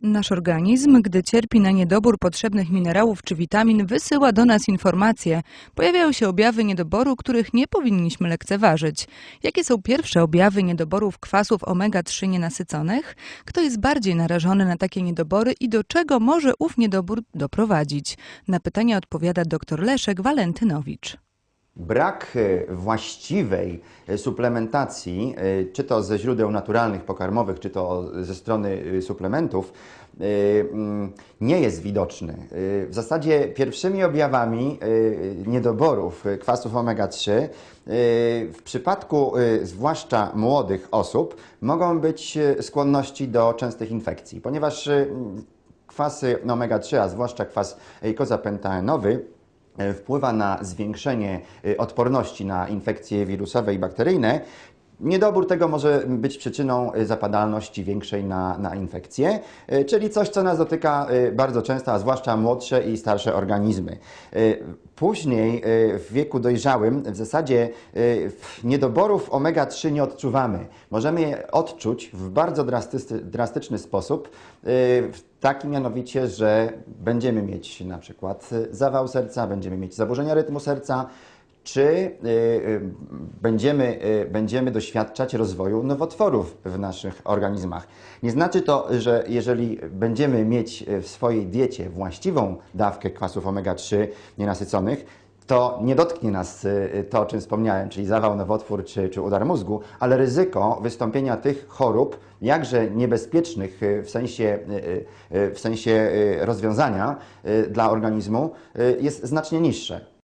Nasz organizm, gdy cierpi na niedobór potrzebnych minerałów czy witamin, wysyła do nas informacje. Pojawiają się objawy niedoboru, których nie powinniśmy lekceważyć. Jakie są pierwsze objawy niedoborów kwasów omega-3 nienasyconych? Kto jest bardziej narażony na takie niedobory i do czego może ów niedobór doprowadzić? Na pytania odpowiada dr Leszek Walentynowicz. Brak e, właściwej suplementacji, e, czy to ze źródeł naturalnych, pokarmowych, czy to ze strony e, suplementów, mm, nie jest widoczny. W zasadzie pierwszymi objawami niedoborów kwasów omega-3 e, w przypadku zwłaszcza młodych osób mogą być skłonności do częstych infekcji, ponieważ kwasy omega-3, a zwłaszcza kwas eikozapentaenowy, e, wpływa na zwiększenie e, odporności na infekcje wirusowe i bakteryjne. Niedobór tego może być przyczyną e, zapadalności większej na, na infekcje, e, czyli coś, co nas dotyka e, bardzo często, a zwłaszcza młodsze i starsze organizmy. Później w wieku dojrzałym w zasadzie niedoborów omega-3 nie odczuwamy. Możemy je odczuć w bardzo drastyczny, sposób, taki mianowicie, że będziemy mieć na przykład zawał serca, będziemy mieć zaburzenia rytmu serca, czy y, y, będziemy, y, będziemy doświadczać rozwoju nowotworów w naszych organizmach. Nie znaczy to, że jeżeli będziemy mieć w swojej diecie właściwą dawkę kwasów omega-3 nienasyconych, to nie dotknie nas to, o czym wspomniałem, czyli zawał, nowotwór czy, czy udar mózgu, ale ryzyko wystąpienia tych chorób, jakże niebezpiecznych w sensie, w sensie rozwiązania dla organizmu, jest znacznie niższe.